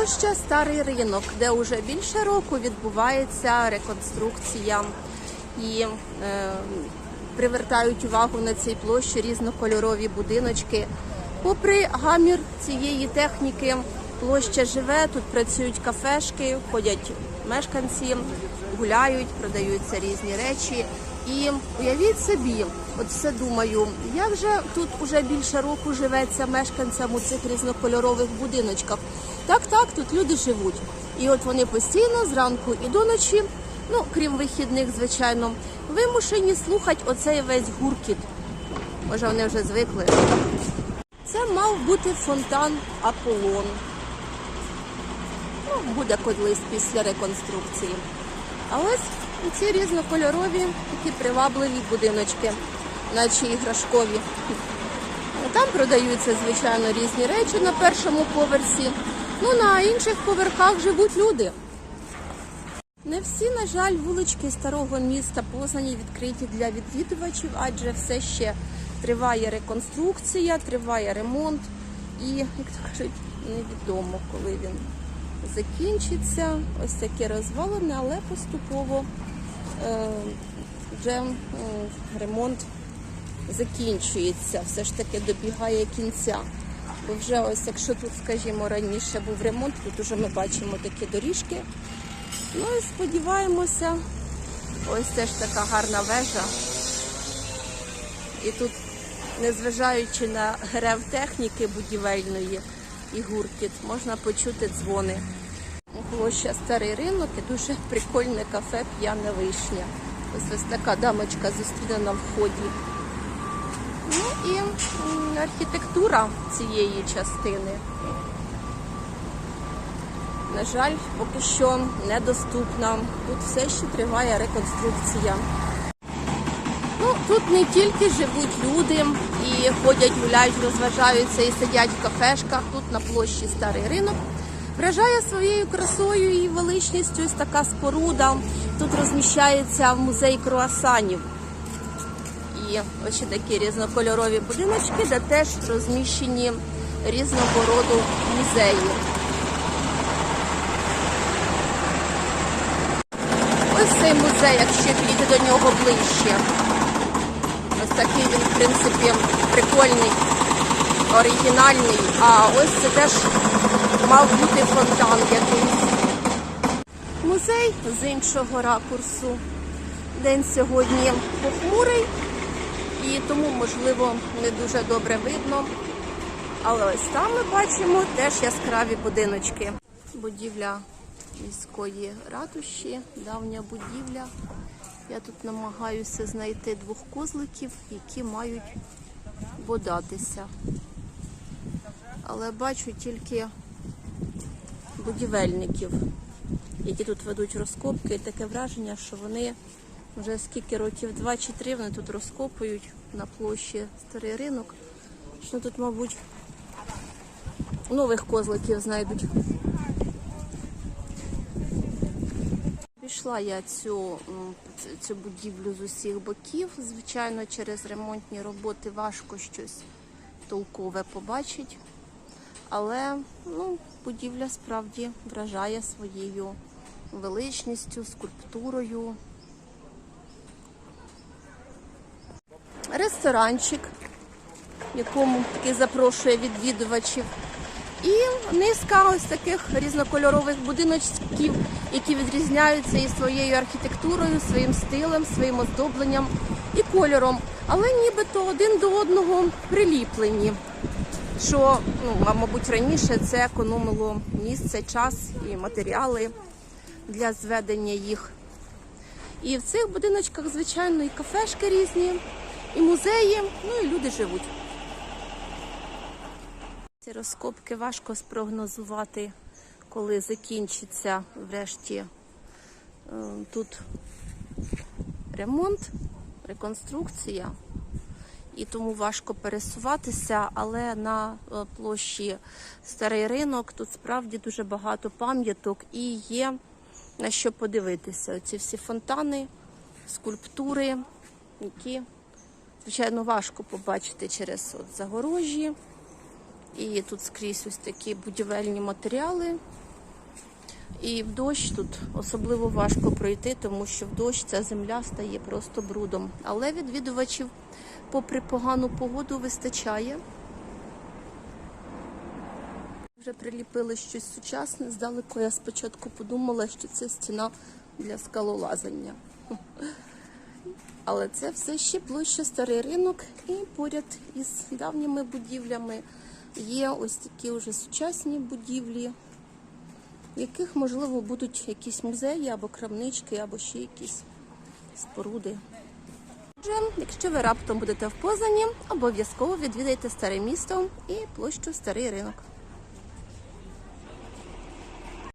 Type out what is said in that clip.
Площа Старий ринок, де вже більше року відбувається реконструкція і е, привертають увагу на цій площі різнокольорові будиночки. Попри гамір цієї техніки, площа живе, тут працюють кафешки, ходять мешканці, гуляють, продаються різні речі. І уявіть собі, от все думаю, як же тут уже більше року живеться мешканцям у цих різнокольорових будиночках. Так, так, тут люди живуть. І от вони постійно зранку і до ночі, ну крім вихідних, звичайно, вимушені слухати оцей весь гуркіт. Може, вони вже звикли. Це мав бути фонтан Аполлон. Ну, буде колись після реконструкції. А ось ці різнокольорові такі привабливі будиночки, наче іграшкові. Там продаються, звичайно, різні речі на першому поверсі. Ну, на інших поверхах живуть люди. Не всі, на жаль, вулички старого міста Познані відкриті для відвідувачів, адже все ще триває реконструкція, триває ремонт. І, як то кажуть, невідомо, коли він закінчиться. Ось таке розвалене, але поступово е, вже е, ремонт закінчується, все ж таки добігає кінця. Бо вже ось, якщо тут, скажімо, раніше був ремонт, тут вже ми бачимо такі доріжки. Ну і сподіваємося, ось теж така гарна вежа. І тут, незважаючи на рев техніки будівельної і гуркіт, можна почути дзвони. Площа Старий ринок і дуже прикольне кафе П'яна вишня. Ось ось така дамочка зустріне на вході. І архітектура цієї частини. На жаль, поки що недоступна. Тут все ще триває реконструкція. Ну, тут не тільки живуть люди і ходять, гуляють, розважаються і сидять в кафешках. Тут на площі Старий ринок. Вражає своєю красою і величністю ось така споруда. Тут розміщається музей круасанів. І ось такі різнокольорові будиночки, де теж розміщені різного роду музеї. Ось цей музей, якщо підійти до нього ближче. Ось такий він, в принципі, прикольний, оригінальний. А ось це теж мав бути фонтан якийсь. Музей з іншого ракурсу. День сьогодні похмурий тому, можливо, не дуже добре видно. Але ось там ми бачимо теж яскраві будиночки. Будівля міської ратуші, давня будівля. Я тут намагаюся знайти двох козликів, які мають бодатися. Але бачу тільки будівельників, які тут ведуть розкопки. І таке враження, що вони вже скільки років, два чи три вони тут розкопують на площі Старий ринок. Що тут, мабуть, нових козликів знайдуть. Пішла я цю, цю будівлю з усіх боків. Звичайно, через ремонтні роботи важко щось толкове побачити. Але ну, будівля справді вражає своєю величністю, скульптурою. Ресторанчик, якому таки запрошує відвідувачів. І низка ось таких різнокольорових будиночків, які відрізняються і своєю архітектурою, своїм стилем, своїм оздобленням і кольором, але нібито один до одного приліплені. Що, ну, мабуть, раніше це економило місце, час і матеріали для зведення їх. І в цих будиночках, звичайно, і кафешки різні, і музеї, ну і люди живуть. Ці розкопки важко спрогнозувати, коли закінчиться врешті е, тут ремонт, реконструкція. І тому важко пересуватися, але на е, площі Старий ринок тут справді дуже багато пам'яток і є на що подивитися. Оці всі фонтани, скульптури, які, звичайно, важко побачити через от загорожі. І тут скрізь ось такі будівельні матеріали, І в дощ тут особливо важко пройти, тому що в дощ ця земля стає просто брудом. Але відвідувачів, попри погану погоду, вистачає. Вже приліпили щось сучасне. Здалеку я спочатку подумала, що це стіна для скалолазання. Але це все ще площа старий ринок, і поряд із давніми будівлями є ось такі вже сучасні будівлі, в яких, можливо, будуть якісь музеї або крамнички, або ще якісь споруди. Отже, якщо ви раптом будете в Познані, обов'язково відвідайте старе місто і площу Старий ринок.